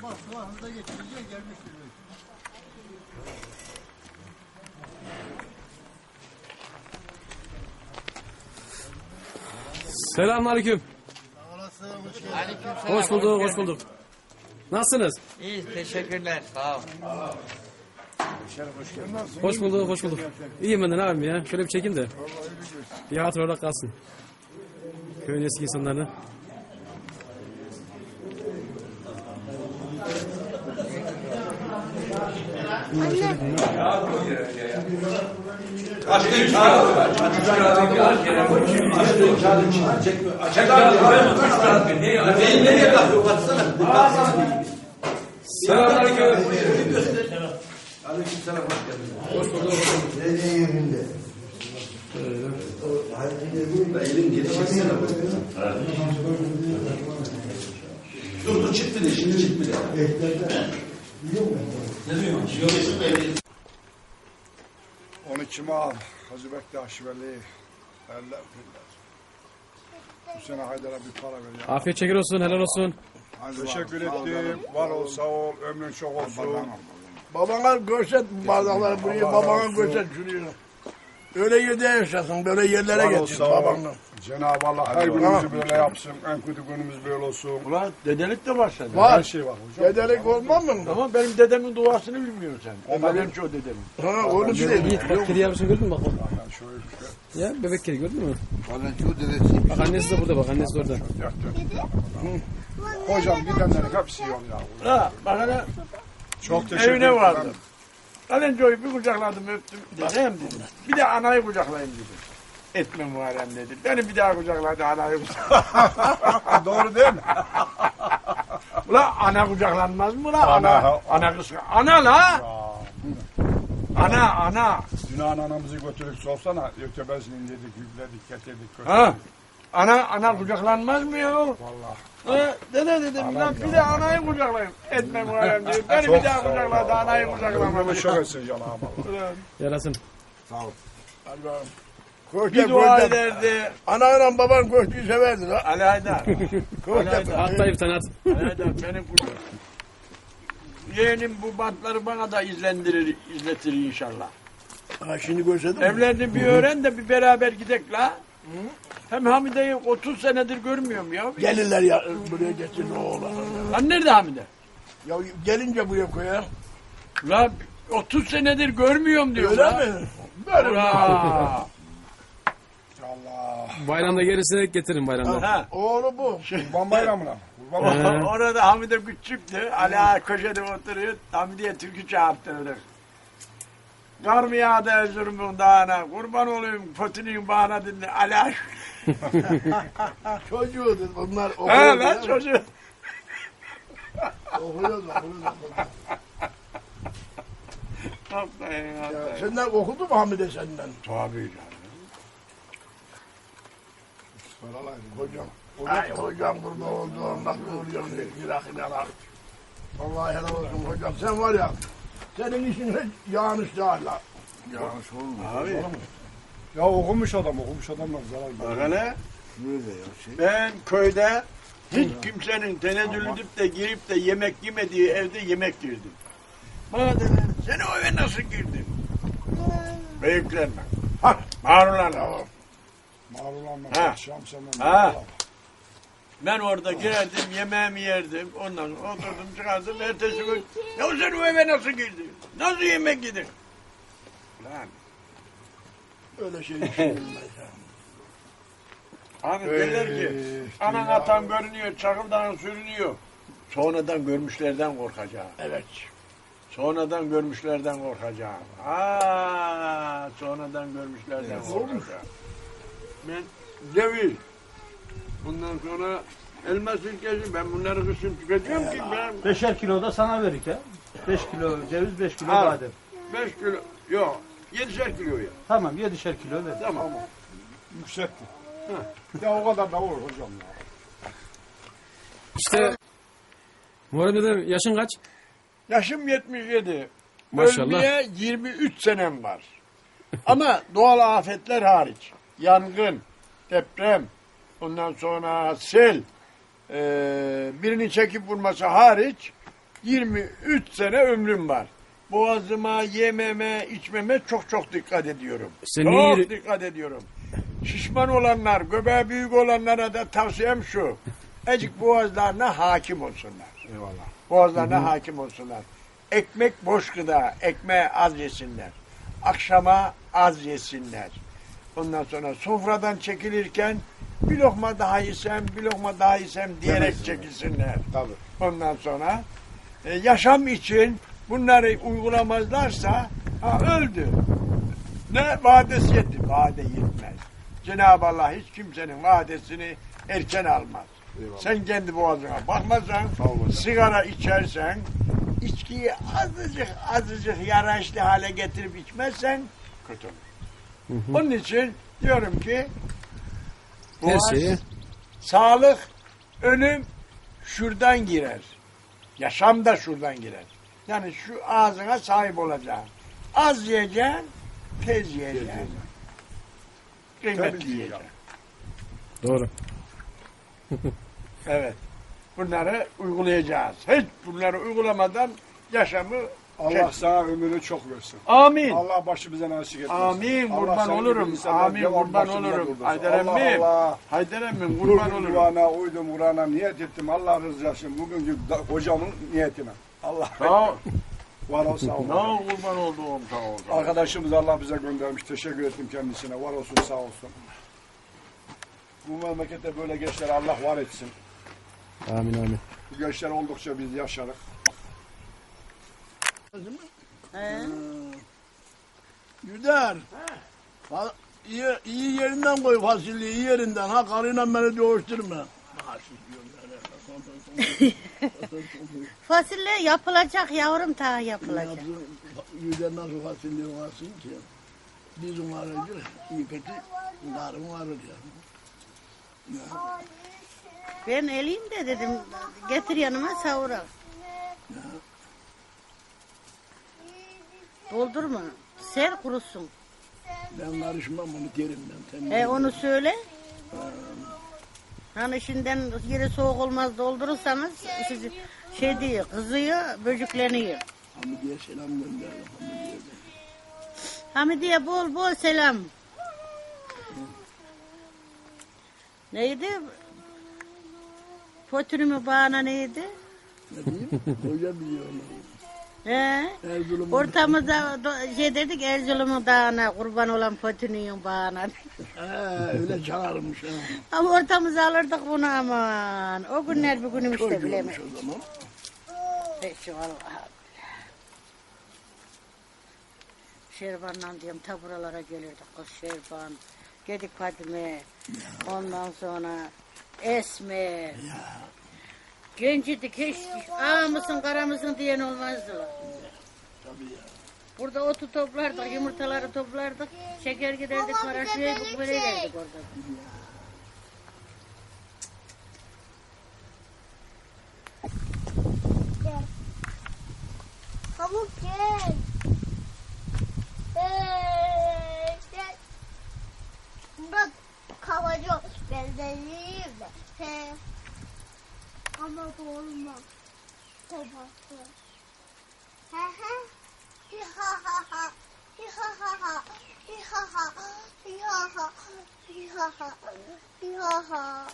Sabah sabah hızla getirince gelmiştir. Selamünaleyküm. Sağ olasın, hoş bulduk, hoş bulduk. Nasılsınız? İyi teşekkürler. Sağ ol. Hoş bulduk, hoş bulduk. İyiyim ben de ne yapayım ya? Şöyle bir çekeyim de. Bir olarak kalsın. Köyün eski insanlarını. Başka üç kağıt var. Üç kağıt var. Başka üç kağıt çıkar. Çekme. Açık kağıt var mı? Üç kağıt mı? Neyi? Neyi? Nereye kalkıyor? Baksana. Selamlar kağıt. Aleyküm selam. Hoş bulduk. Dediğin yerinde. Elim geri çeksene. Dur dur çık bile şimdi çık bile. Biliyor musun? 12 Mal Hacı Bektaş Veli Eller Piller. Bu sene Haydar'a bir para ver ya. Afiyet şeker olsun, helal olsun. Teşekkür ettim. Var ol, sağ ol. Ömrün çok olsun. Babana göçet bu bardakları buraya. Babana göçet şuraya. Öyle yerde yaşasın. Böyle yerlere getir babanla. Cenab-ı Allah her günümüzü böyle yapsın. En kötü günümüz böyle olsun. Ulan dedelik de başladı. Her Var. şey var hocam. Dedelik olmaz mı? Ama benim dedemin duasını bilmiyorsun sen. Ondan- Benim çoğu dedemin. Ha, onu değil. Yiğit bak kedi yavrusunu gördün mü bak. Yani şöyle bir şey. Ya bebek kedi gördün mü? Valentin dedesi. Bak annesi de burada bak, annesi de orada. Hocam gidenlerin hepsi yol ya. Ha, bak hele Çok teşekkür evine ederim. vardım. Kalencoyu bir kucakladım öptüm. Dedem dedim. Bir de anayı kucaklayayım dedim. Etme Muharrem dedi. Beni bir daha kucakladı anayı kucakladı. Doğru değil mi? Ulan ana kucaklanmaz mı lan? Ana, Ana. ana kız. Ana la. Ana, ana. Dün anamızı götürüp sorsana. Ötebezinin dedik, yükledik, getirdik. götürdük. Ha. Ana, ana kucaklanmaz mı ya? Vallahi. Ha, dede dedim lan bir de anayı kucaklayayım. Etme Muharrem dedi. Beni bir daha kucakladı anayı kucaklamadı. Ömrümü çok etsin Cenab-ı Allah. Yarasın. Bir dua ederdi. Anayla baban koştuyu severdi lan. Ali Haydar. Koştu. At dayı bir tane at. Ali Haydar benim kucak. Yeğenim bu bantları bana da izlendirir, izletir inşallah. Ha şimdi görseydin mi? Evlerini bir öğren de bir beraber gidek la. Hem Hamide'yi 30 senedir görmüyorum ya. Gelirler ya buraya getirin oğlan. Lan nerede Hamide? Ya gelince buraya koyar. La 30 senedir görmüyorum diyor Öyle la. mi? Böyle? Bayramda gelirse getirin bayramda. Ha. Oğlu bu. Kurban bayramına. Kurban bayramına. Ee, Orada Hamide küçüktü. Ali Ağa köşede oturuyor. Hamide'ye türkü çağırttırdı. Kar mı yağdı Erzurum'un dağına? Kurban olayım Fötünün bağına dinle. Ali Ağa. Çocuğudur bunlar. Ha lan çocuğu. Okuyoruz, okuyoruz. Aferin, Ya, aferin. Senden okudu mu Hamide senden? Tabii Hocam. Ay hocam kurban oldu. Nasıl oluyor? Yırak yanar. Vallahi helal olsun hocam. Sen var ya. Senin işin hiç yanlış değil la. Yanlış olmuyor. Abi. Ya okumuş adam, okumuş adamlar zarar Bak görüyor. hele. Ben köyde hiç kimsenin tenezzül edip de girip de yemek yemediği evde yemek girdim. Bana dediler, sen o eve nasıl girdin? Büyüklerine. Ha, mağrurlarla. Ha. akşam senden. Ha. Ben orada girerdim, yemeğimi yerdim. Ondan sonra oturdum çıkardım. Ertesi gün, ya sen o eve nasıl girdin? Nasıl yemek yedin? Lan, Öyle şey düşünülmez ya. hani derler ki, anan atan görünüyor, çakıldan sürünüyor. Sonradan görmüşlerden korkacağım. Evet. Sonradan görmüşlerden korkacağım. Aa, sonradan görmüşlerden korkacağım. Ben ceviz. Bundan sonra elma sirkesi. Ben bunları kışın tüketiyorum ki ben Beşer kilo da sana verik ya. 5 kilo ceviz, 5 kilo Al. badem. 5 kilo, yok 7'şer kilo ya. Tamam 7'şer kilo ver. Tamam. Yüksekti. Ya o kadar da olur hocam ya. İşte Muharrem dedem yaşın kaç? Yaşım 77. Maşallah. Ölmeye 23 senem var. Ama doğal afetler hariç. Yangın, deprem, ondan sonra sel, eee, birini çekip vurması hariç 23 sene ömrüm var. Boğazıma, yememe, içmeme çok çok dikkat ediyorum. Sen çok dikkat ediyorum. Şişman olanlar, göbeği büyük olanlara da tavsiyem şu. Ecik boğazlarına hakim olsunlar. Eyvallah. Boğazlarına hakim olsunlar. Ekmek boş gıda, ekmeği az yesinler. Akşama az yesinler. Ondan sonra sofradan çekilirken bir lokma daha yesem, bir lokma daha yesem diyerek Demesinler. çekilsinler. Tabii. Ondan sonra e, yaşam için bunları uygulamazlarsa ha, öldü. Ne vadesi yetti? Vade yetmez. Cenab-ı Allah hiç kimsenin vadesini erken almaz. Eyvallah. Sen kendi boğazına hocam. sigara içersen, içkiyi azıcık azıcık yaraşlı hale getirip içmezsen kötü olur. Onun için diyorum ki Her boğaz, şeyi sağlık, ölüm şuradan girer. Yaşam da şuradan girer. Yani şu ağzına sahip olacaksın. Az yiyeceksin, tez yiyeceksin. Kıymetli yiyeceksin. doğru. Evet. Bunları uygulayacağız. Hiç bunları uygulamadan yaşamı Allah Çek. sana ömrünü çok versin. Amin. Allah başımıza nasip etmesin. Amin. Allah Kurban olurum. Amin. Kurban olurum. Haydar emmim. Haydar emmim kurban olurum. Kur'an'a, uydum Kur'an'a, niyet ettim. Allah rızası için bugünkü hocamın niyetine. Allah Sağ ol. var ol sağ ol. Sağ ol kurban olduğum sağ ol. Arkadaşımız Allah bize göndermiş. Teşekkür ettim kendisine. Var olsun sağ olsun. Bu memlekette böyle gençler Allah var etsin. Amin amin. Bu gençler oldukça biz yaşarız. Güder. Fa- iyi, iyi yerinden koy fasulyeyi iyi yerinden. Ha karıyla beni dövüştürme. Fasulye yapılacak yavrum ta yapılacak. Güder nasıl fasulye varsın ki? Bizim aracı iyi kötü narım varır ya. Ben eleyim de dedim getir yanıma savurak. Doldurma. Ser kurusun. Ben karışmam onu derim ben. Temiz E onu söyle. Hani şimdiden yeri soğuk olmaz doldurursanız siz şey değil kızıyor böcükleniyor. Hamidiye selam gönderdim. Hamidiye. Hamidiye bol bol selam. Neydi? Potürümü bağına neydi? Ne diyeyim? Hoca biliyor onu. He? Erzurum'un Ortamızda do- şey dedik Erzurum'un dağına kurban olan potünün bağına. He, öyle çağırmış ha. Ama ortamıza alırdık bunu aman. O günler bugünümüz de Çocuğumuş bilemeyiz. o zaman. Peki vallahi. Şerban'la diyorum ta buralara gelirdik kız Şerban. Gedik Fadime. Ondan sonra Esme. Gencidik hiç ağa mısın kara mısın diyen olmazdılar. Burada otu toplardık, yumurtaları toplardık, şeker giderdik, paraşüye bu böyle verdik orada. Pamuk gel. Hey, gel. Bak kavacı ben de yiyeyim de. He. 妈妈多了吗？在旁边。哈哈，哈哈哈，哈哈哈，哈哈哈，哈哈哈，哈哈哈，哈哈哈。